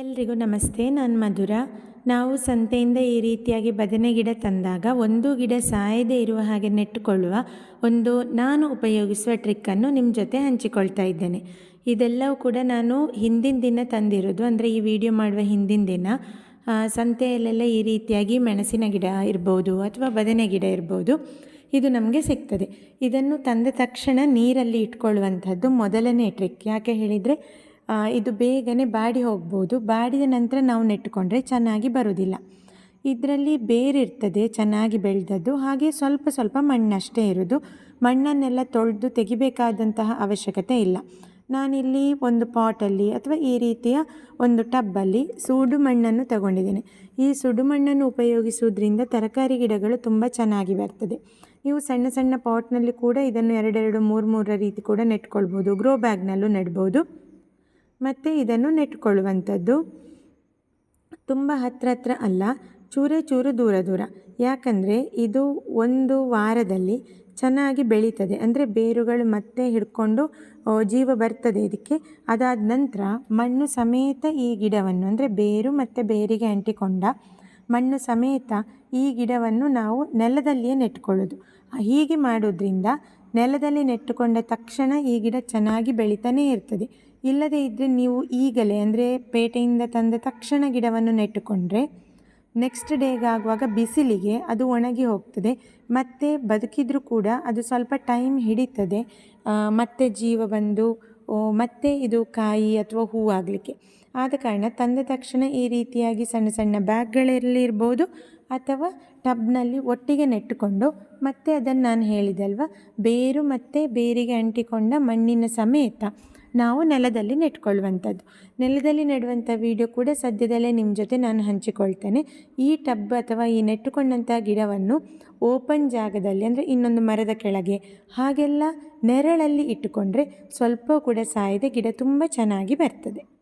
ಎಲ್ರಿಗೂ ನಮಸ್ತೆ, ನಾನು ಮಧುರ. ನಾವು ಸಂತೆಯಿಂದ ಈ ರೀತಿಯಾಗಿ ಬದನೆ ಗಿಡ ತಂದಾಗ, ಒಂದು ಗಿಡ ಸಾಯದೇ ಇರುವ ಹಾಗೆ ನೆಟ್ಟುಕೊಳ್ಳುವ ಒಂದು ನಾನು ಉಪಯೋಗಿಸುವ ಟ್ರಿಕ್ಕನ್ನು ನಿಮ್ಮ ಜೊತೆ ಹಂಚಿಕೊಳ್ತಾ ಇದ್ದೇನೆ. ಇದೆಲ್ಲವೂ ಕೂಡ ನಾನು ಹಿಂದಿನ ದಿನ ತಂದಿರೋದು, ಅಂದರೆ ಈ ವಿಡಿಯೋ ಮಾಡುವ ಹಿಂದಿನ ದಿನ. ಸಂತೆಯಲ್ಲೆಲ್ಲ ಈ ರೀತಿಯಾಗಿ ಮೆಣಸಿನ ಗಿಡ ಇರ್ಬೋದು ಅಥವಾ ಬದನೆ ಗಿಡ ಇರ್ಬೋದು. ಇದು ನಮಗೆ ಸಿಗ್ತದೆ. ಇದನ್ನು ತಂದ ತಕ್ಷಣ ನೀರಲ್ಲಿ ಇಟ್ಕೊಳ್ಳುವಂಥದ್ದು ಮೊದಲನೇ ಟ್ರಿಕ್. ಯಾಕೆ ಹೇಳಿದರೆ ಇದು ಬೇಗನೆ ಬಾಡಿ ಹೋಗ್ಬೋದು. ಬಾಡಿದ ನಂತರ ನಾವು ನೆಟ್ಟುಕೊಂಡ್ರೆ ಚೆನ್ನಾಗಿ ಬರೋದಿಲ್ಲ ಇದರಲ್ಲಿ ಬೇರಿರ್ತದೆ ಚೆನ್ನಾಗಿ ಬೆಳೆದದ್ದು. ಹಾಗೆ ಸ್ವಲ್ಪ ಸ್ವಲ್ಪ ಮಣ್ಣಷ್ಟೇ ಇರೋದು ಮಣ್ಣನ್ನೆಲ್ಲ ತೊಳೆದು ತೆಗಿಬೇಕಾದಂತಹ ಅವಶ್ಯಕತೆ ಇಲ್ಲ. ನಾನಿಲ್ಲಿ ಒಂದು ಪಾಟಲ್ಲಿ ಅಥವಾ ಈ ರೀತಿಯ ಒಂದು ಟಬ್ಬಲ್ಲಿ ಸುಡು ಮಣ್ಣನ್ನು ತಗೊಂಡಿದ್ದೇನೆ. ಈ ಸುಡು ಮಣ್ಣನ್ನು ಉಪಯೋಗಿಸುವುದರಿಂದ ತರಕಾರಿ ಗಿಡಗಳು ತುಂಬ ಚೆನ್ನಾಗಿ ಬರ್ತದೆ. ನೀವು ಸಣ್ಣ ಸಣ್ಣ ಪಾಟ್ನಲ್ಲಿ ಕೂಡ ಇದನ್ನು ಎರಡೆರಡು ಮೂರು ಮೂರರ ರೀತಿ ಕೂಡ ನೆಟ್ಕೊಳ್ಬೋದು. ಗ್ರೋ ಬ್ಯಾಗ್ನಲ್ಲೂ ನೆಡ್ಬೋದು. ಮತ್ತು ಇದನ್ನು ನೆಟ್ಕೊಳ್ಳುವಂಥದ್ದು. ತುಂಬ ಹತ್ರ ಹತ್ರ ಅಲ್ಲ, ಚೂರೇ ಚೂರು ದೂರ ದೂರ. ಯಾಕಂದರೆ ಇದು ಒಂದು ವಾರದಲ್ಲಿ ಚೆನ್ನಾಗಿ ಬೆಳೀತದೆ. ಅಂದರೆ ಬೇರುಗಳು ಮತ್ತೆ ಹಿಡ್ಕೊಂಡು ಜೀವ ಬರ್ತದೆ ಇದಕ್ಕೆ. ಅದಾದ ನಂತರ ಮಣ್ಣು ಸಮೇತ ಈ ಗಿಡವನ್ನು, ಅಂದರೆ ಬೇರು ಮತ್ತು ಬೇರಿಗೆ ಅಂಟಿಕೊಂಡ ಮಣ್ಣು ಸಮೇತ ಈ ಗಿಡವನ್ನು ನಾವು ನೆಲದಲ್ಲಿಯೇ ನೆಟ್ಕೊಳ್ಳೋದು. ಹೀಗೆ ಮಾಡೋದ್ರಿಂದ ನೆಲದಲ್ಲಿ ನೆಟ್ಟುಕೊಂಡ ತಕ್ಷಣ ಈ ಗಿಡ ಚೆನ್ನಾಗಿ ಬೆಳೀತಾನೇ ಇರ್ತದೆ. ಇಲ್ಲದೇ ಇದ್ದರೆ ನೀವು ಈಗಲೇ, ಅಂದರೆ ಪೇಟೆಯಿಂದ ತಂದ ತಕ್ಷಣ ಗಿಡವನ್ನು ನೆಟ್ಟುಕೊಂಡ್ರೆ ನೆಕ್ಸ್ಟ್ ಡೇಗಾಗುವಾಗ ಬಿಸಿಲಿಗೆ ಅದು ಒಣಗಿ ಹೋಗ್ತದೆ. ಮತ್ತು ಬದುಕಿದ್ರೂ ಕೂಡ ಅದು ಸ್ವಲ್ಪ ಟೈಮ್ ಹಿಡಿತದೆ. ಮತ್ತೆ ಜೀವ ಬಂದು ಮತ್ತೆ ಇದು ಕಾಯಿ ಅಥವಾ ಹೂ ಆಗಲಿಕ್ಕೆ. ಆದ ಕಾರಣ ತಂದ ತಕ್ಷಣ ಈ ರೀತಿಯಾಗಿ ಸಣ್ಣ ಸಣ್ಣ ಬ್ಯಾಗ್ಗಳಲ್ಲಿ ಇರ್ಬೋದು, ಅಥವಾ ಟಬ್ನಲ್ಲಿ ಒಟ್ಟಿಗೆ ನೆಟ್ಟುಕೊಂಡು, ಮತ್ತೆ ಅದನ್ನು ನಾನು ಹೇಳಿದೆ ಅಲ್ವಾ? ಬೇರು ಮತ್ತು ಬೇರಿಗೆ ಅಂಟಿಕೊಂಡ ಮಣ್ಣಿನ ಸಮೇತ. ನಾವು ನೆಲದಲ್ಲಿ ನೆಟ್ಕೊಳ್ಳುವಂಥದ್ದು. ನೆಲದಲ್ಲಿ ನೆಡುವಂಥ ವಿಡಿಯೋ ಕೂಡ ಸದ್ಯದಲ್ಲೇ ನಿಮ್ಮ ಜೊತೆ ನಾನು ಹಂಚಿಕೊಳ್ತೇನೆ. ಈ ಟಬ್ ಅಥವಾ ಈ ನೆಟ್ಟುಕೊಂಡಂಥ ಗಿಡವನ್ನು ಓಪನ್ ಜಾಗದಲ್ಲಿ ಅಂದರೆ ಇನ್ನೊಂದು ಮರದ ಕೆಳಗೆ ಹಾಗೆಲ್ಲ ನೆರಳಲ್ಲಿ ಇಟ್ಟುಕೊಂಡ್ರೆ ಸ್ವಲ್ಪ ಕೂಡ ಸಾಯದೆ ಗಿಡ ತುಂಬ ಚೆನ್ನಾಗಿ ಬರ್ತದೆ.